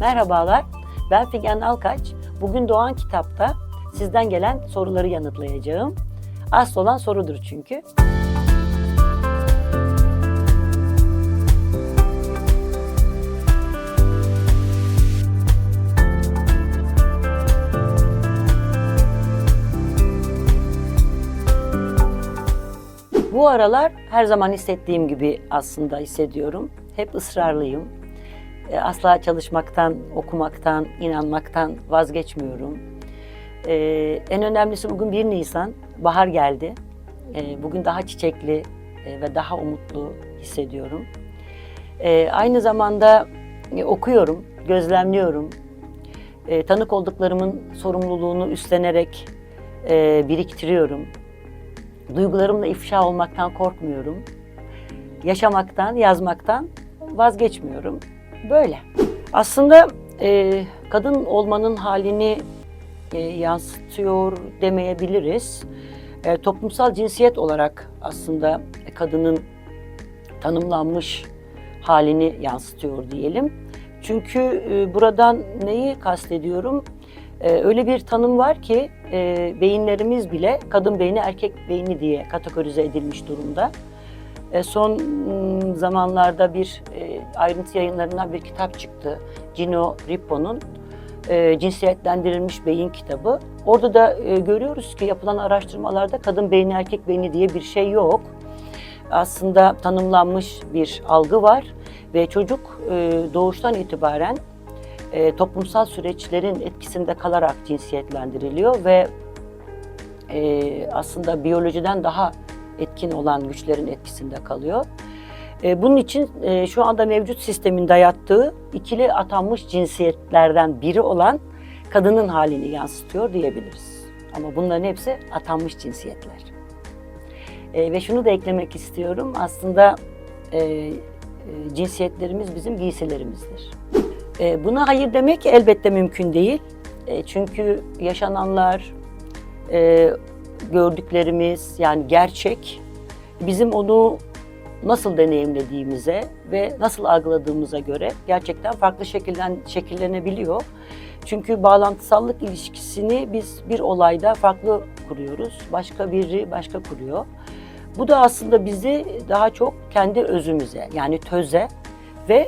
Merhabalar, ben Figen Alkaç. Bugün Doğan Kitap'ta sizden gelen soruları yanıtlayacağım. Asıl olan sorudur çünkü. Bu aralar her zaman hissettiğim gibi aslında hissediyorum. Hep ısrarlıyım. E, Asla çalışmaktan, okumaktan, inanmaktan vazgeçmiyorum. E, en önemlisi bugün 1 Nisan, bahar geldi. E, bugün daha çiçekli e, ve daha umutlu hissediyorum. E, aynı zamanda e, okuyorum, gözlemliyorum. E, tanık olduklarımın sorumluluğunu üstlenerek e, biriktiriyorum. Duygularımla ifşa olmaktan korkmuyorum. Yaşamaktan, yazmaktan vazgeçmiyorum. Böyle. Aslında e, kadın olmanın halini e, yansıtıyor demeyebiliriz. E, toplumsal cinsiyet olarak aslında kadının tanımlanmış halini yansıtıyor diyelim. Çünkü e, buradan neyi kastediyorum? E, öyle bir tanım var ki e, beyinlerimiz bile kadın beyni erkek beyni diye kategorize edilmiş durumda. E, son mm, zamanlarda bir e, ayrıntı yayınlarından bir kitap çıktı. Gino Rippo'nun e, cinsiyetlendirilmiş beyin kitabı. Orada da görüyoruz ki yapılan araştırmalarda kadın beyni erkek beyni diye bir şey yok. Aslında tanımlanmış bir algı var ve çocuk doğuştan itibaren toplumsal süreçlerin etkisinde kalarak cinsiyetlendiriliyor ve aslında biyolojiden daha etkin olan güçlerin etkisinde kalıyor. E, bunun için e, şu anda mevcut sistemin dayattığı ikili atanmış cinsiyetlerden biri olan kadının halini yansıtıyor diyebiliriz. Ama bunların hepsi atanmış cinsiyetler. E, ve şunu da eklemek istiyorum. Aslında cinsiyetlerimiz bizim giysilerimizdir. Buna hayır demek elbette mümkün değil. Çünkü yaşananlar, gördüklerimiz yani gerçek bizim onu nasıl deneyimlediğimize ve nasıl algıladığımıza göre gerçekten farklı şekillen, şekillenebiliyor. Çünkü bağlantısallık ilişkisini biz bir olayda farklı kuruyoruz. Başka biri başka kuruyor. Bu da aslında bizi daha çok kendi özümüze yani töze ve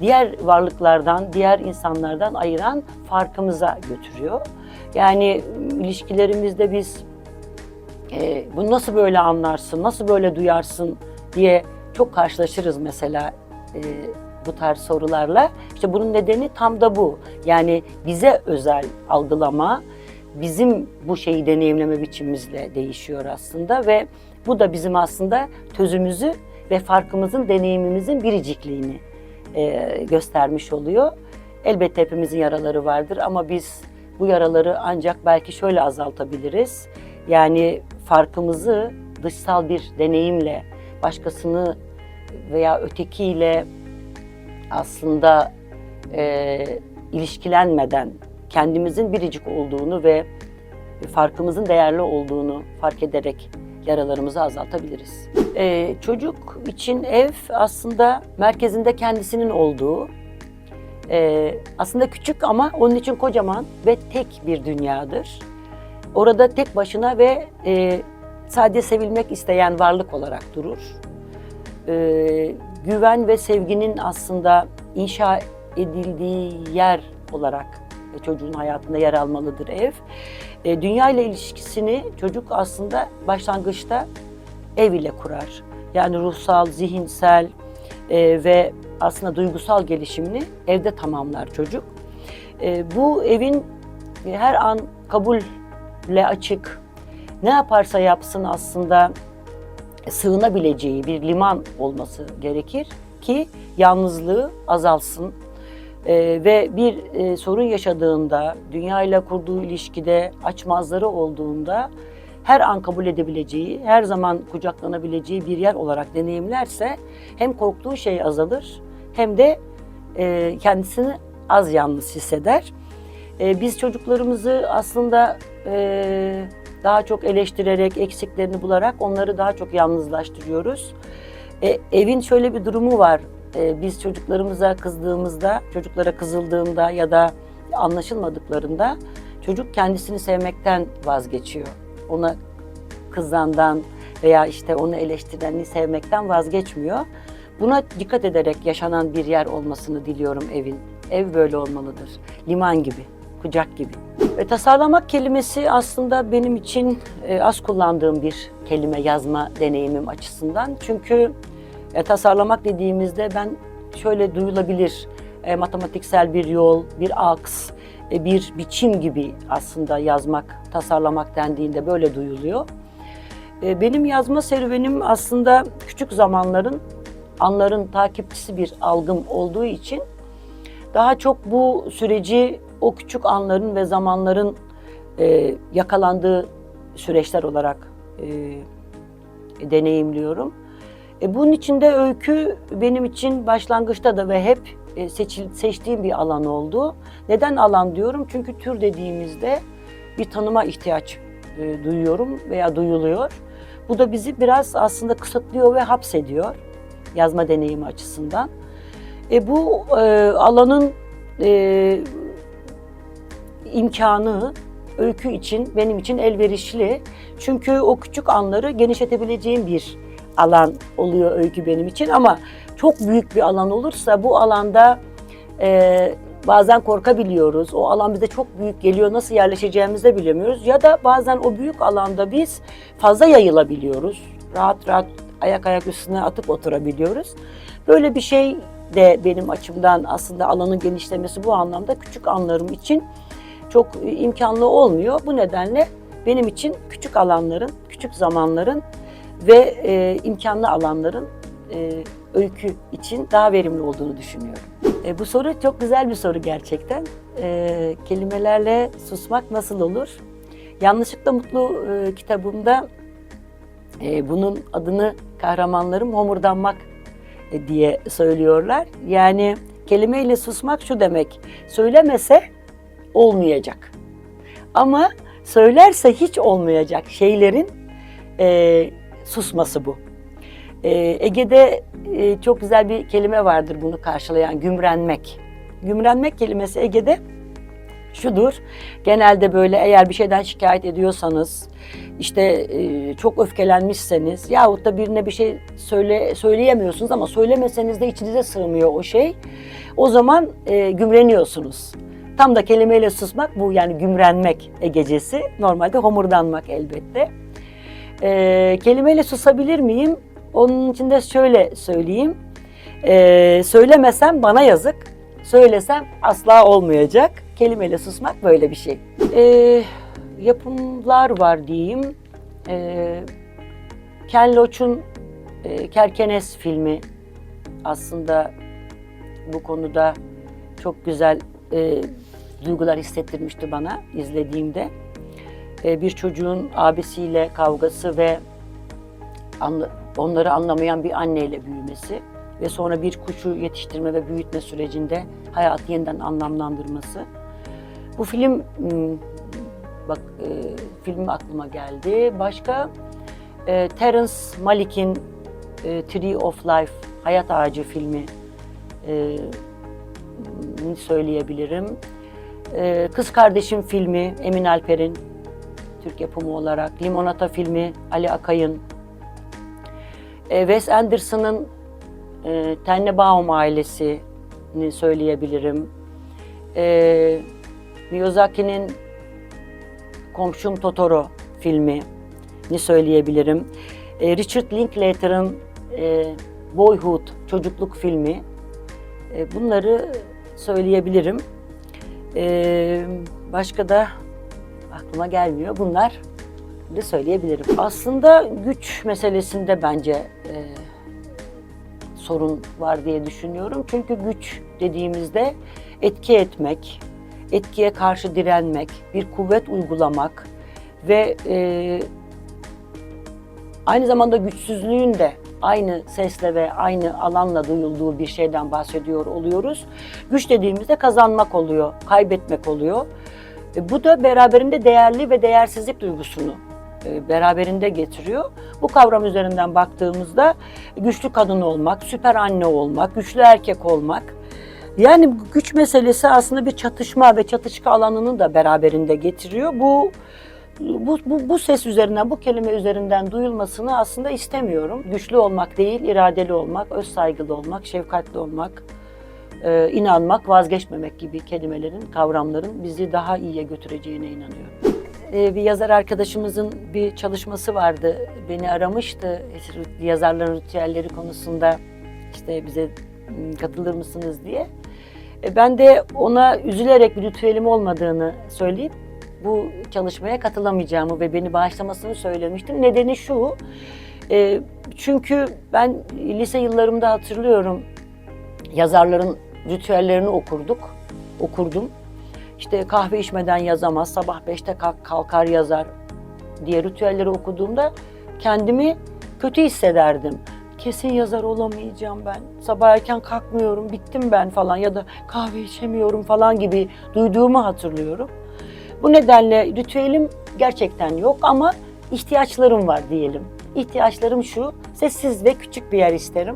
diğer varlıklardan, diğer insanlardan ayıran farkımıza götürüyor. Yani ilişkilerimizde biz e, bunu nasıl böyle anlarsın, nasıl böyle duyarsın diye çok karşılaşırız mesela e, bu tarz sorularla. İşte bunun nedeni tam da bu. Yani bize özel algılama, bizim bu şeyi deneyimleme biçimimizle değişiyor aslında ve bu da bizim aslında tözümüzü ve farkımızın, deneyimimizin biricikliğini e, göstermiş oluyor. Elbette hepimizin yaraları vardır ama biz bu yaraları ancak belki şöyle azaltabiliriz. Yani farkımızı dışsal bir deneyimle, başkasını veya ötekiyle aslında e, ilişkilenmeden kendimizin biricik olduğunu ve farkımızın değerli olduğunu fark ederek yaralarımızı azaltabiliriz. E, çocuk için ev aslında merkezinde kendisinin olduğu, e, aslında küçük ama onun için kocaman ve tek bir dünyadır. Orada tek başına ve e, sadece sevilmek isteyen varlık olarak durur. E, güven ve sevginin aslında inşa edildiği yer olarak e, çocuğun hayatında yer almalıdır ev. E, dünya ile ilişkisini çocuk aslında başlangıçta ev ile kurar. Yani ruhsal, zihinsel e, ve aslında duygusal gelişimini evde tamamlar çocuk. E, bu evin her an kabulle açık, ne yaparsa yapsın aslında sığınabileceği bir liman olması gerekir ki yalnızlığı azalsın. Ee, ve bir e, sorun yaşadığında, dünya ile kurduğu ilişkide açmazları olduğunda her an kabul edebileceği, her zaman kucaklanabileceği bir yer olarak deneyimlerse hem korktuğu şey azalır hem de e, kendisini az yalnız hisseder. E, biz çocuklarımızı aslında e, daha çok eleştirerek, eksiklerini bularak onları daha çok yalnızlaştırıyoruz. E, evin şöyle bir durumu var. e, biz çocuklarımıza kızdığımızda, çocuklara kızıldığında ya da anlaşılmadıklarında çocuk kendisini sevmekten vazgeçiyor. Ona kızandan veya işte onu eleştireni sevmekten vazgeçmiyor. Buna dikkat ederek yaşanan bir yer olmasını diliyorum evin. Ev böyle olmalıdır. Liman gibi, kucak gibi. Ve tasarlamak kelimesi aslında benim için e, az kullandığım bir kelime yazma deneyimim açısından. Çünkü e, tasarlamak dediğimizde ben şöyle duyulabilir e, matematiksel bir yol, bir aks, e, bir biçim gibi aslında yazmak, tasarlamak dendiğinde böyle duyuluyor. E, benim yazma serüvenim aslında küçük zamanların, anların takipçisi bir algım olduğu için daha çok bu süreci o küçük anların ve zamanların e, yakalandığı süreçler olarak e, deneyimliyorum. E, bunun içinde öykü benim için başlangıçta da ve hep e, seçil, seçtiğim bir alan oldu. Neden alan diyorum? Çünkü tür dediğimizde bir tanıma ihtiyaç e, duyuyorum veya duyuluyor. Bu da bizi biraz aslında kısıtlıyor ve hapsediyor yazma deneyimi açısından. E, bu e, alanın e, imkanı öykü için benim için elverişli. Çünkü o küçük anları genişletebileceğim bir alan oluyor öykü benim için ama çok büyük bir alan olursa bu alanda e, bazen korkabiliyoruz. O alan bize çok büyük geliyor. Nasıl yerleşeceğimizi de bilemiyoruz. Ya da bazen o büyük alanda biz fazla yayılabiliyoruz. Rahat rahat ayak ayak üstüne atıp oturabiliyoruz. Böyle bir şey de benim açımdan aslında alanın genişlemesi bu anlamda küçük anlarım için çok imkanlı olmuyor. Bu nedenle benim için küçük alanların, küçük zamanların ve e, imkanlı alanların e, öykü için daha verimli olduğunu düşünüyorum. E, bu soru çok güzel bir soru gerçekten. E, kelimelerle susmak nasıl olur? Yanlışlıkla Mutlu e, kitabımda e, bunun adını kahramanlarım homurdanmak e, diye söylüyorlar. Yani kelimeyle susmak şu demek, söylemese olmayacak. Ama söylerse hiç olmayacak şeylerin e, susması bu. E, Ege'de e, çok güzel bir kelime vardır bunu karşılayan, gümrenmek. Gümrenmek kelimesi Ege'de şudur. Genelde böyle eğer bir şeyden şikayet ediyorsanız, işte e, çok öfkelenmişseniz yahut da birine bir şey söyle söyleyemiyorsunuz ama söylemeseniz de içinize sığmıyor o şey. O zaman e, gümreniyorsunuz. Tam da kelimeyle susmak bu yani gümrenmek Egecesi. Normalde homurdanmak elbette. E, kelimeyle susabilir miyim? Onun için de şöyle söyleyeyim. E, söylemesem bana yazık, söylesem asla olmayacak. Kelimeyle susmak böyle bir şey. E, yapımlar var diyeyim. E, Ken Loach'un e, Kerkenes filmi aslında bu konuda çok güzel e, duygular hissettirmişti bana izlediğimde. E, bir çocuğun abisiyle kavgası ve onları anlamayan bir anneyle büyümesi ve sonra bir kuşu yetiştirme ve büyütme sürecinde hayatı yeniden anlamlandırması. Bu film m, bak e, film aklıma geldi. Başka e, Terence Malick'in e, Tree of Life Hayat Ağacı filmi e, söyleyebilirim. E, Kız Kardeşim filmi Emin Alper'in Türk yapımı olarak, Limonata filmi Ali Akay'ın, e, Wes Anderson'ın e, Tenenbaum ailesini söyleyebilirim. E, Miyazaki'nin Komşum Totoro filmini söyleyebilirim. E, Richard Linklater'ın Boyhood çocukluk filmi. Bunları söyleyebilirim. E, başka da aklıma gelmiyor. Bunlar da söyleyebilirim. Aslında güç meselesinde bence e, sorun var diye düşünüyorum. Çünkü güç dediğimizde etki etmek, etkiye karşı direnmek, bir kuvvet uygulamak ve e, aynı zamanda güçsüzlüğün de aynı sesle ve aynı alanla duyulduğu bir şeyden bahsediyor oluyoruz. Güç dediğimizde kazanmak oluyor, kaybetmek oluyor. E, bu da beraberinde değerli ve değersizlik duygusunu e, beraberinde getiriyor. Bu kavram üzerinden baktığımızda güçlü kadın olmak, süper anne olmak, güçlü erkek olmak. Yani güç meselesi aslında bir çatışma ve çatışka alanını da beraberinde getiriyor. Bu bu, bu, bu ses üzerinden, bu kelime üzerinden duyulmasını aslında istemiyorum. Güçlü olmak değil, iradeli olmak, öz saygılı olmak, şefkatli olmak, e, inanmak, vazgeçmemek gibi kelimelerin, kavramların bizi daha iyiye götüreceğine inanıyorum. E, bir yazar arkadaşımızın bir çalışması vardı. Beni aramıştı yazarların ritüelleri konusunda işte bize m, katılır mısınız diye. E, ben de ona üzülerek bir ritüelim olmadığını söyleyip bu çalışmaya katılamayacağımı ve beni bağışlamasını söylemiştim. Nedeni şu, e, çünkü ben lise yıllarımda hatırlıyorum yazarların ritüellerini okurduk, okurdum. İşte kahve içmeden yazamaz, sabah beşte kalk, kalkar yazar diye ritüelleri okuduğumda kendimi kötü hissederdim. Kesin yazar olamayacağım ben. Sabah erken kalkmıyorum, bittim ben falan ya da kahve içemiyorum falan gibi duyduğumu hatırlıyorum. Bu nedenle ritüelim gerçekten yok ama ihtiyaçlarım var diyelim. İhtiyaçlarım şu, sessiz ve küçük bir yer isterim.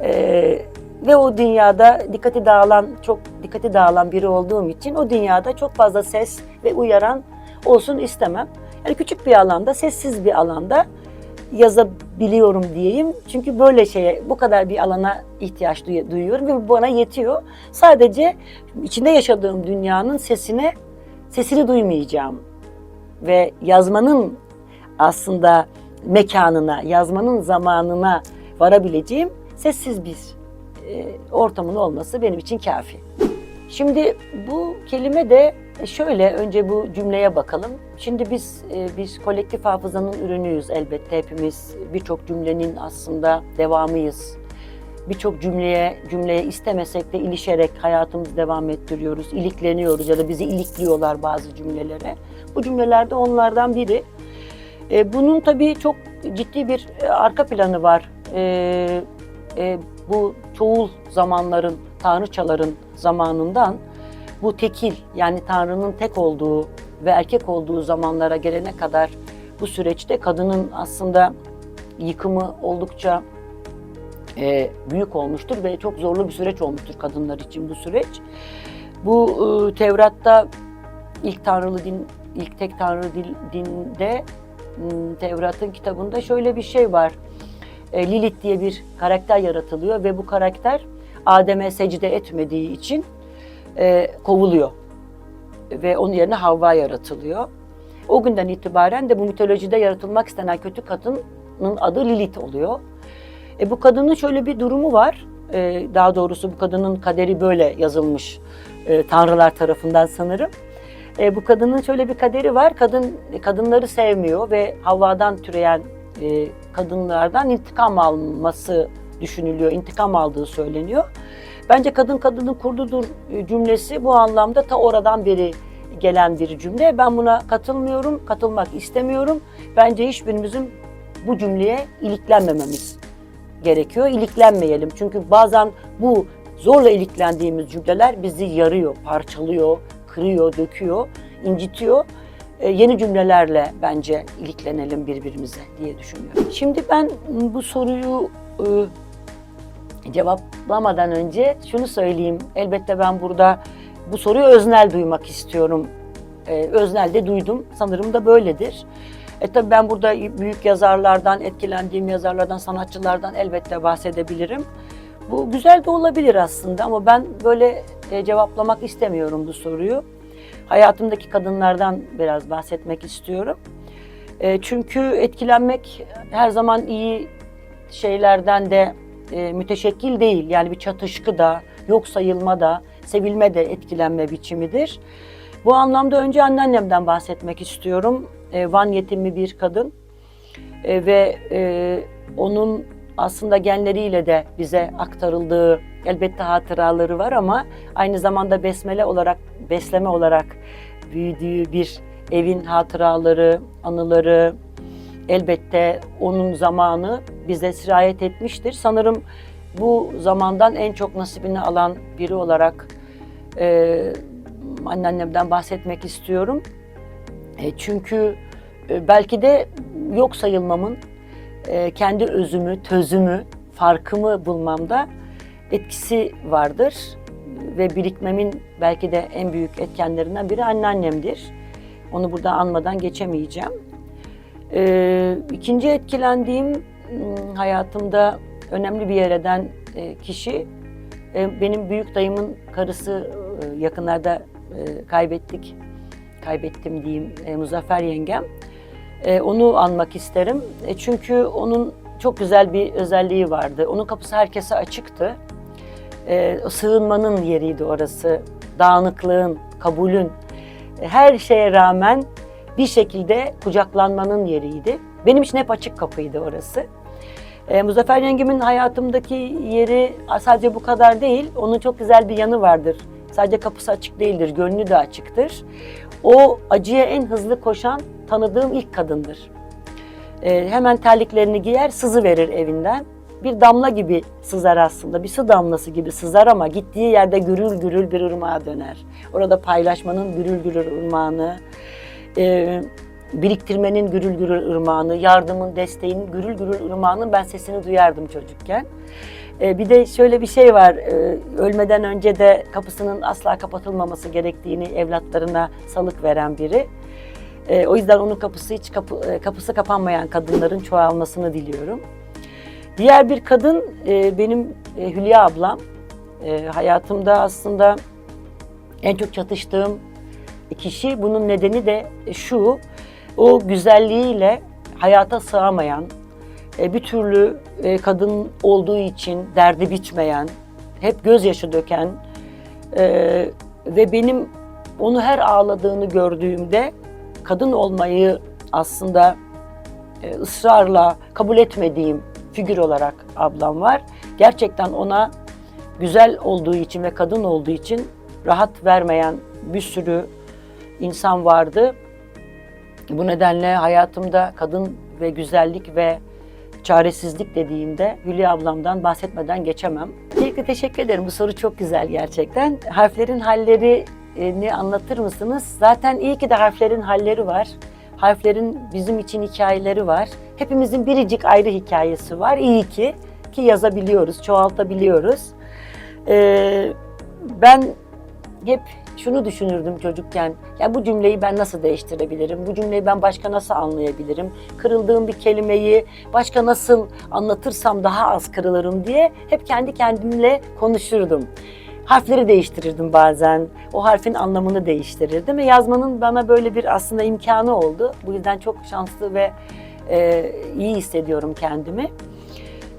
Ee, ve o dünyada dikkati dağılan, çok dikkati dağılan biri olduğum için o dünyada çok fazla ses ve uyaran olsun istemem. Yani küçük bir alanda, sessiz bir alanda yazabiliyorum diyeyim. Çünkü böyle şeye, bu kadar bir alana ihtiyaç duy- duyuyorum ve bu bana yetiyor. Sadece içinde yaşadığım dünyanın sesine, sesini duymayacağım. Ve yazmanın aslında mekanına, yazmanın zamanına varabileceğim sessiz bir e, ortamın olması benim için kafi. Şimdi bu kelime de şöyle önce bu cümleye bakalım. Şimdi biz e, biz kolektif hafızanın ürünüyüz elbette hepimiz. Birçok cümlenin aslında devamıyız. Birçok cümleye cümleye istemesek de ilişerek hayatımızı devam ettiriyoruz. İlikleniyoruz ya da bizi ilikliyorlar bazı cümlelere. Bu cümleler de onlardan biri. E, bunun tabii çok ciddi bir e, arka planı var. E, e, bu çoğul zamanların, tanrıçaların zamanından bu tekil yani Tanrı'nın tek olduğu ve erkek olduğu zamanlara gelene kadar bu süreçte kadının aslında yıkımı oldukça e, büyük olmuştur ve çok zorlu bir süreç olmuştur kadınlar için bu süreç. Bu e, Tevrat'ta ilk tanrılı din, ilk tek tanrı dil- dinde m, Tevrat'ın kitabında şöyle bir şey var. E, Lilith diye bir karakter yaratılıyor ve bu karakter Adem'e secde etmediği için e, kovuluyor. Ve onun yerine Havva yaratılıyor. O günden itibaren de bu mitolojide yaratılmak istenen kötü kadının adı Lilith oluyor. E, bu kadının şöyle bir durumu var. E, daha doğrusu bu kadının kaderi böyle yazılmış e, tanrılar tarafından sanırım. E, bu kadının şöyle bir kaderi var. Kadın kadınları sevmiyor ve Havva'dan türeyen e, kadınlardan intikam alması düşünülüyor. İntikam aldığı söyleniyor. Bence kadın kadının kurdudur e, cümlesi bu anlamda ta oradan beri gelen bir cümle. Ben buna katılmıyorum, katılmak istemiyorum. Bence hiçbirimizin bu cümleye iliklenmememiz gerekiyor. İliklenmeyelim. Çünkü bazen bu zorla iliklendiğimiz cümleler bizi yarıyor, parçalıyor, kırıyor, döküyor, incitiyor. Ee, yeni cümlelerle bence iliklenelim birbirimize diye düşünüyorum. Şimdi ben bu soruyu e, cevaplamadan önce şunu söyleyeyim. Elbette ben burada bu soruyu öznel duymak istiyorum. Ee, öznel de duydum. Sanırım da böyledir. E tabii ben burada büyük yazarlardan, etkilendiğim yazarlardan, sanatçılardan elbette bahsedebilirim. Bu güzel de olabilir aslında ama ben böyle e, cevaplamak istemiyorum bu soruyu. Hayatımdaki kadınlardan biraz bahsetmek istiyorum. E, çünkü etkilenmek her zaman iyi şeylerden de e, müteşekkil değil. Yani bir çatışkı da, yok sayılma da, sevilme de etkilenme biçimidir. Bu anlamda önce anneannemden bahsetmek istiyorum. E, Van yetimi bir kadın E, ve e, onun aslında genleriyle de bize aktarıldığı elbette hatıraları var ama aynı zamanda besmele olarak, besleme olarak büyüdüğü bir evin hatıraları, anıları elbette onun zamanı bize sirayet etmiştir. Sanırım bu zamandan en çok nasibini alan biri olarak e, anneannemden bahsetmek istiyorum. E, çünkü e, belki de yok sayılmamın, e, kendi özümü, tözümü, farkımı bulmamda etkisi vardır. Ve birikmemin belki de en büyük etkenlerinden biri anneannemdir. Onu burada anmadan geçemeyeceğim. Ee, ikinci etkilendiğim hayatımda önemli bir yer eden e, kişi e, benim büyük dayımın karısı e, yakınlarda e, kaybettik. Kaybettim diyeyim e, Muzaffer yengem. E, onu anmak isterim. E, çünkü onun çok güzel bir özelliği vardı. Onun kapısı herkese açıktı. E, sığınmanın yeriydi orası. Dağınıklığın, kabulün, e, her şeye rağmen bir şekilde kucaklanmanın yeriydi. Benim için hep açık kapıydı orası. E, Muzaffer yengemin hayatımdaki yeri sadece bu kadar değil, onun çok güzel bir yanı vardır. Sadece kapısı açık değildir, gönlü de açıktır. O acıya en hızlı koşan tanıdığım ilk kadındır. E, hemen terliklerini giyer, sızı verir evinden. Bir damla gibi sızar aslında, bir su damlası gibi sızar ama gittiği yerde gürül gürül bir ırmağa döner. Orada paylaşmanın gürül gürül ırmağını, e, biriktirmenin gürül gürül ırmağını, yardımın, desteğin gürül gürül ırmağının ben sesini duyardım çocukken. E, bir de şöyle bir şey var, e, ölmeden önce de kapısının asla kapatılmaması gerektiğini evlatlarına salık veren biri. E, o yüzden onun kapısı hiç kapı, e, kapısı kapanmayan kadınların çoğalmasını diliyorum. Diğer bir kadın e, benim Hülya ablam. Hayatımda aslında en çok çatıştığım kişi. Bunun nedeni de şu, o güzelliğiyle hayata sığamayan, bir türlü e, kadın olduğu için derdi bitmeyen, hep gözyaşı döken e, ve benim onu her ağladığını gördüğümde kadın olmayı aslında e, ısrarla kabul etmediğim figür olarak ablam var. Gerçekten ona güzel olduğu için ve kadın olduğu için rahat vermeyen bir sürü insan vardı. Bu nedenle hayatımda kadın ve güzellik ve çaresizlik dediğimde Hülya ablamdan bahsetmeden geçemem. Öncelikle teşekkür ederim. Bu soru çok güzel gerçekten. Harflerin hallerini anlatır mısınız? Zaten iyi ki de harflerin halleri var. Harflerin bizim için hikayeleri var. Hepimizin biricik ayrı hikayesi var. İyi ki ki yazabiliyoruz, çoğaltabiliyoruz. Ee, ben hep şunu düşünürdüm çocukken. Ya bu cümleyi ben nasıl değiştirebilirim? Bu cümleyi ben başka nasıl anlayabilirim? Kırıldığım bir kelimeyi başka nasıl anlatırsam daha az kırılırım diye hep kendi kendimle konuşurdum. Harfleri değiştirirdim bazen. O harfin anlamını değiştirirdim ve yazmanın bana böyle bir aslında imkanı oldu. Bu yüzden çok şanslı ve e, iyi hissediyorum kendimi.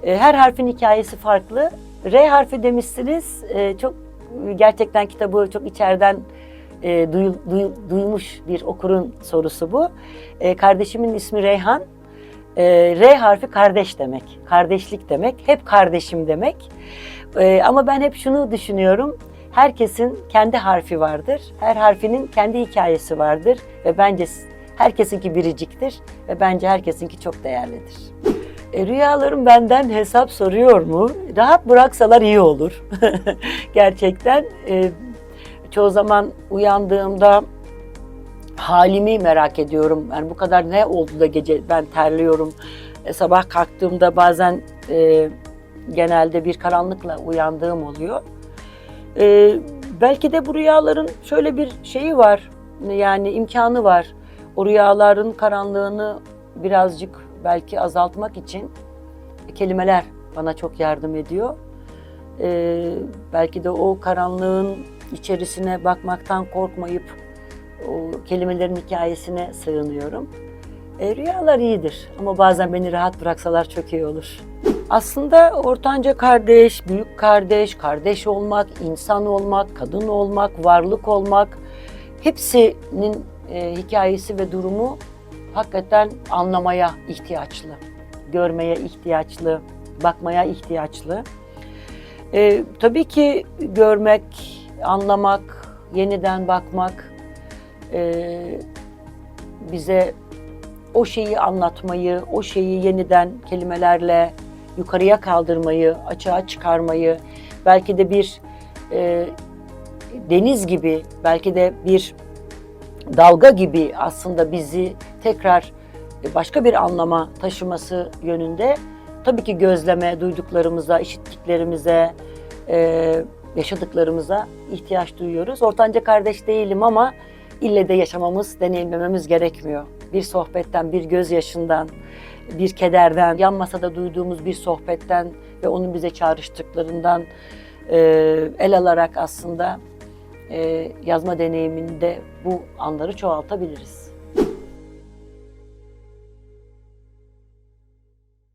E, her harfin hikayesi farklı. R harfi demişsiniz. E, çok gerçekten kitabı çok içeriden e, duyu- duyu- duymuş bir okurun sorusu bu. E, kardeşimin ismi Reyhan. E, R harfi kardeş demek, kardeşlik demek, hep kardeşim demek. E, ama ben hep şunu düşünüyorum. Herkesin kendi harfi vardır. Her harfinin kendi hikayesi vardır ve bence herkesinki biriciktir ve bence herkesinki çok değerlidir. E, rüyalarım benden hesap soruyor mu? Rahat bıraksalar iyi olur. Gerçekten e, çoğu zaman uyandığımda halimi merak ediyorum. Yani bu kadar ne oldu da gece ben terliyorum. E, sabah kalktığımda bazen e, genelde bir karanlıkla uyandığım oluyor. E, belki de bu rüyaların şöyle bir şeyi var. Yani imkanı var. O rüyaların karanlığını birazcık belki azaltmak için kelimeler bana çok yardım ediyor. Ee, belki de o karanlığın içerisine bakmaktan korkmayıp o kelimelerin hikayesine sığınıyorum. E, rüyalar iyidir ama bazen beni rahat bıraksalar çok iyi olur. Aslında ortanca kardeş, büyük kardeş, kardeş olmak, insan olmak, kadın olmak, varlık olmak hepsinin e, hikayesi ve durumu hakikaten anlamaya ihtiyaçlı, görmeye ihtiyaçlı, bakmaya ihtiyaçlı. Ee, tabii ki görmek, anlamak, yeniden bakmak e, bize o şeyi anlatmayı, o şeyi yeniden kelimelerle yukarıya kaldırmayı, açığa çıkarmayı, belki de bir e, deniz gibi, belki de bir dalga gibi aslında bizi tekrar başka bir anlama taşıması yönünde tabii ki gözleme, duyduklarımıza, işittiklerimize, e, yaşadıklarımıza ihtiyaç duyuyoruz. Ortanca kardeş değilim ama ille de yaşamamız, deneyimlememiz gerekmiyor. Bir sohbetten, bir gözyaşından, bir kederden, yan masada duyduğumuz bir sohbetten ve onun bize çağrıştıklarından e, el alarak aslında e, yazma deneyiminde bu anları çoğaltabiliriz.